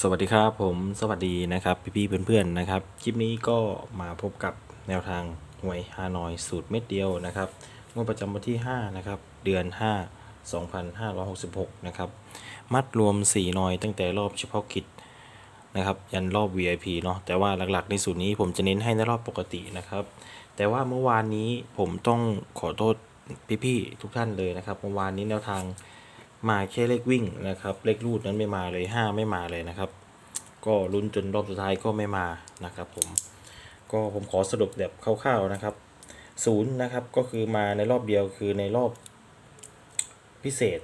สวัสดีครับผมสวัสดีนะครับ พี่ๆเพื่อนๆนะครับ คลิปนี้ก็มาพบกับแนวทางหวยฮานอยสูตรเม็ดเดียวนะครับงวดประจำวันที่5นะครับเดือน 5 2566 นะครับ มัดรวม4นอยตั้งแต่รอบเฉพาะกิจนะครับ ยันรอบ VIP เนาะแต่ว่าหลักๆในสูตรนี้ผมจะเน้นให้ในรอบปกตินะครับ แต่ว่าเมื่อวานนี้ผมต้องขอโทษพี่ๆทุกท่านเลยนะครับเมื่อวานนี้แนวทาง มาแค่เลขวิ่งนะครับ เลขรูดนั้นไม่มาเลย 5 ไม่มาเลยนะครับ ก็ลุ้นจนรอบสุดท้ายก็ไม่มานะครับ ผม ก็ผมขอสรุปแบบคร่าวๆนะครับศูนย์นะครับก็คือมาในรอบเดียวคือในรอบพิเศษ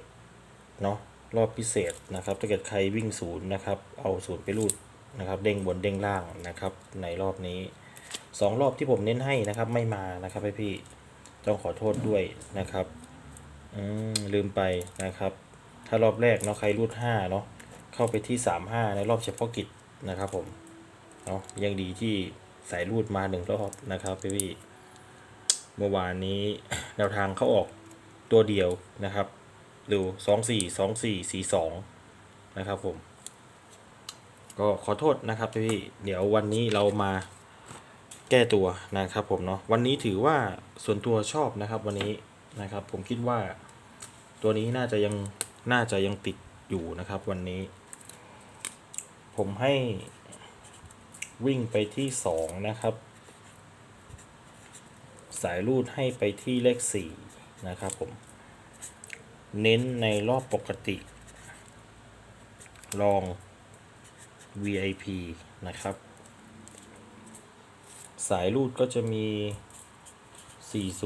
เนาะรอบพิเศษนะครับ ถ้าเกิดใครวิ่งศูนย์นะครับ เอาศูนย์ไปรูดนะครับ เด้งบนเด้งล่างนะครับ ในรอบนี้สองรอบที่ผมเน้นให้นะครับ ไม่มานะครับพี่ๆต้องขอโทษด้วยนะครับ อืมลืมไปนะครับ ถ้ารอบแรกเนาะใครรูดห้าเนาะเข้าไปที่สามห้าในรอบเฉพาะกิจนะครับผมเนาะยังดีที่สายรูดมาหนึ่งรอบนะครับพี่พี่เมื่อวานนี้แนวทางเขาออกตัวเดียวนะครับ ดูสองสี่สองสี่สี่สองนะครับผม ก็ขอโทษนะครับพี่พี่เดี๋ยววันนี้เรามาแก้ตัวนะครับผมเนาะวันนี้ถือว่าส่วนตัวชอบนะครับวันนี้นะครับ ผมคิดว่าตัวนี้น่าจะยัง น่าจะยังติดอยู่นะครับวันนี้ ผมให้วิ่งไปที่สองนะครับ สายรูดให้ไปที่เลขสี่นะครับผม เน้นในรอบปกติ ลอง VIP นะครับ สายรูดก็จะมี 40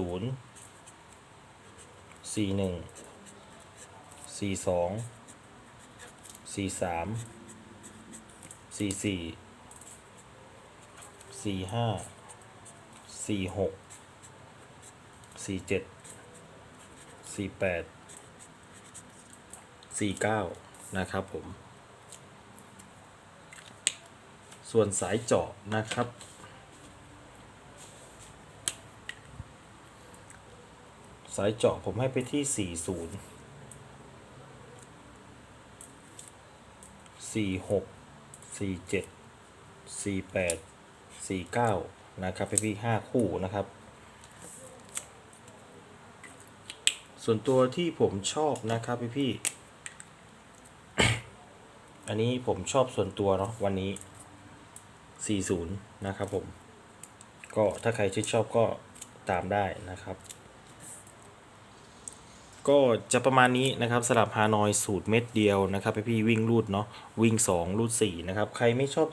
41 สี่สองสี่สามสี่สี่ C ห้า C หก C เจ็ด C แปด C เก้านะครับผม ส่วนสายเจาะนะครับสายเจาะผมให้ไปที่ 40 สี่หกสี่เจ็ดสี่แปดสี่เก้านะครับพี่พี่ห้าคู่นะครับ ส่วนตัวที่ผมชอบนะครับพี่พี่อันนี้ผมชอบส่วนตัวเนาะวันนี้ 40 นะครับผม ก็ถ้าใครชื่นชอบก็ตามได้นะครับ ก็จะประมาณนี้นะครับสำหรับฮานอยสูตรเม็ดเดียวนะครับพี่ๆวิ่งรูดเนาะวิ่ง 2 รูด4นะครับใครไม่ชอบ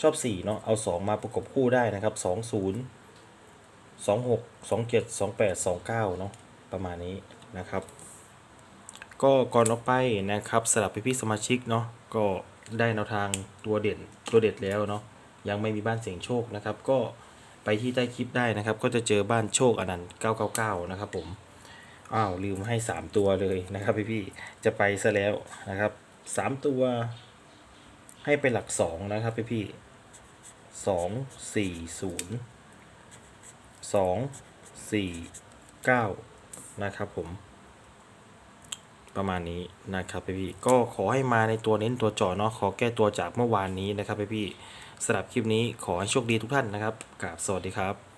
ชอบ4เนาะเอา 2 มาประกบคู่ได้นะครับ 2 0 2 6 2 7 2 8 2 9เนาะประมาณนี้นะครับ ก็ก่อนออกไปนะครับสำหรับพี่ๆสมาชิกเนาะก็ได้แนวทางตัวเด่นตัวเด็ดแล้วเนาะยังไม่มีบ้านเสียงโชคนะครับ ก็ไปที่ใต้คลิปได้นะครับ ก็จะเจอบ้านโชคอนันต์999 นะครับผม อ้าวลืมให้สามตัวเลยนะครับพี่พี่จะไปซะแล้วนะครับสามตัว ให้เป็นหลักสองนะครับพี่พี่สองสี่ศูนย์สองสี่เก้านะครับผม ประมาณนี้นะครับพี่พี่ก็ขอให้มาในตัวเน้นตัวจาะเนาะขอแก้ตัวจากเมื่อวานนี้นะครับพี่พี่สำหรับคลิปนี้ขอให้โชคดีทุกท่านนะครับกราบสวัสดีครับ